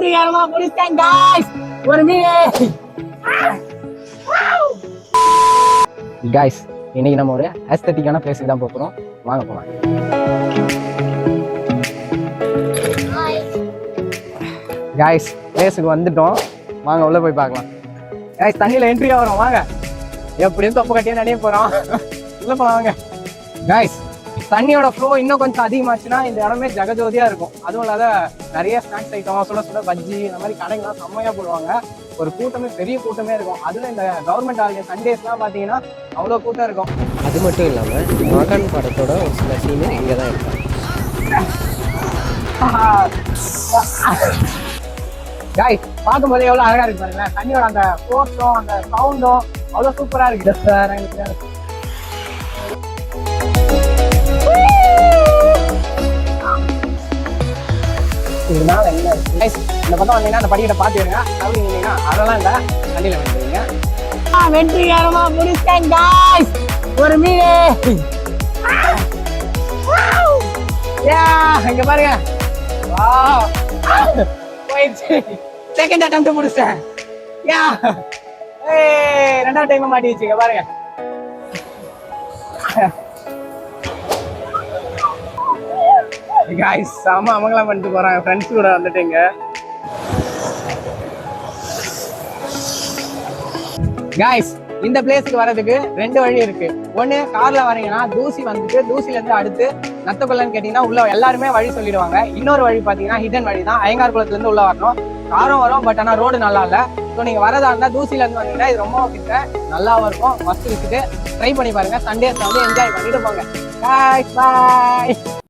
வெற்றிகரமா முடிச்சிட்டேன் guys. ஒரு காய்ஸ் இன்னைக்கு நம்ம ஒரு அஸ்தட்டிக்கான பிளேஸுக்கு தான் போகிறோம் வாங்க போகலாம் காய்ஸ் பிளேஸுக்கு வந்துட்டோம். வாங்க உள்ளே போய் பார்க்கலாம். காய்ஸ் தண்ணியில் என்ட்ரி ஆகிறோம் வாங்க. எப்படியும் தொப்பு கட்டியே நடைய போகிறோம் உள்ளே போகலாம் வாங்க. காய்ஸ் தண்ணியோட ஃப்ளோ இன்னும் கொஞ்சம் அதிகமாச்சுன்னா இந்த இடமே ஜெகஜோதியா இருக்கும். அதுவும் இல்லாத நிறைய ஸ்நாக்ஸ் ஐட்டம் சுட சுட பஜ்ஜி இந்த மாதிரி கடைங்களாம் செம்மையா போடுவாங்க. ஒரு கூட்டமே பெரிய கூட்டமே இருக்கும். அதுல இந்த கவர்மெண்ட் ஹாலிடே சண்டேஸ்லாம் பார்த்தீங்கன்னா அவ்வளோ கூட்டம் இருக்கும். அது மட்டும் இல்லாமல் மகான் படத்தோட ஒரு சில சீனு இங்கே தான் இருக்காங்க காய்ஸ் பார்க்கும்போது எவ்வளோ அழகா இருக்கு பாருங்களேன். தண்ணியோட அந்த ஃபோர்ஸும் அந்த சவுண்டும் அவ்வளோ சூப்பரா இருக்கு. சார் இதனால என்ன இந்த பக்கம் வந்தீங்கன்னா அந்த படிக்கட்டை பார்த்துருங்க அப்படி இருந்தீங்கன்னா அதெல்லாம் இல்லை. தண்ணியில் வந்துருங்க வெற்றிகரமா முடிச்சிட்டேன் guys. ஒரு மீன். இங்க பாருங்க. செகண்ட் அட்டம் முடிச்சேன் யா ரெண்டாவது டைம் மாட்டிடுச்சு இங்க பாருங்க. காய்ஸ் செம அவங்களாம் பண்ணிட்டு போகிறாங்க ஃப்ரெண்ட்ஸ் கூட வந்துட்டுங்க. காய்ஸ் இந்த பிளேஸுக்கு வரதுக்கு ரெண்டு வழி இருக்கு. ஒன்று கார்ல வரீங்கன்னா தூசி வந்துட்டு தூசிலேருந்து அடுத்து நத்தக்குள்ளன்னு கேட்டீங்கன்னா உள்ள எல்லாருமே வழி சொல்லிடுவாங்க. இன்னொரு வழி பார்த்தீங்கன்னா ஹிடன் வழி தான். ஐயங்கார் குளத்துலேருந்து உள்ள வரணும். காரும் வரும் பட் ஆனால் ரோடு நல்லா இல்லை. ஸோ நீங்கள் வரதா இருந்தால் தூசிலேருந்து வந்தீங்கன்னா இது ரொம்ப கிட்ட நல்லாவும் இருக்கும். மஸ்ட் விசிட்டு ட்ரை பண்ணி பாருங்க. சண்டேஸ்ல வந்து என்ஜாய் பண்ணிட்டு போங்க. பாய் பாய்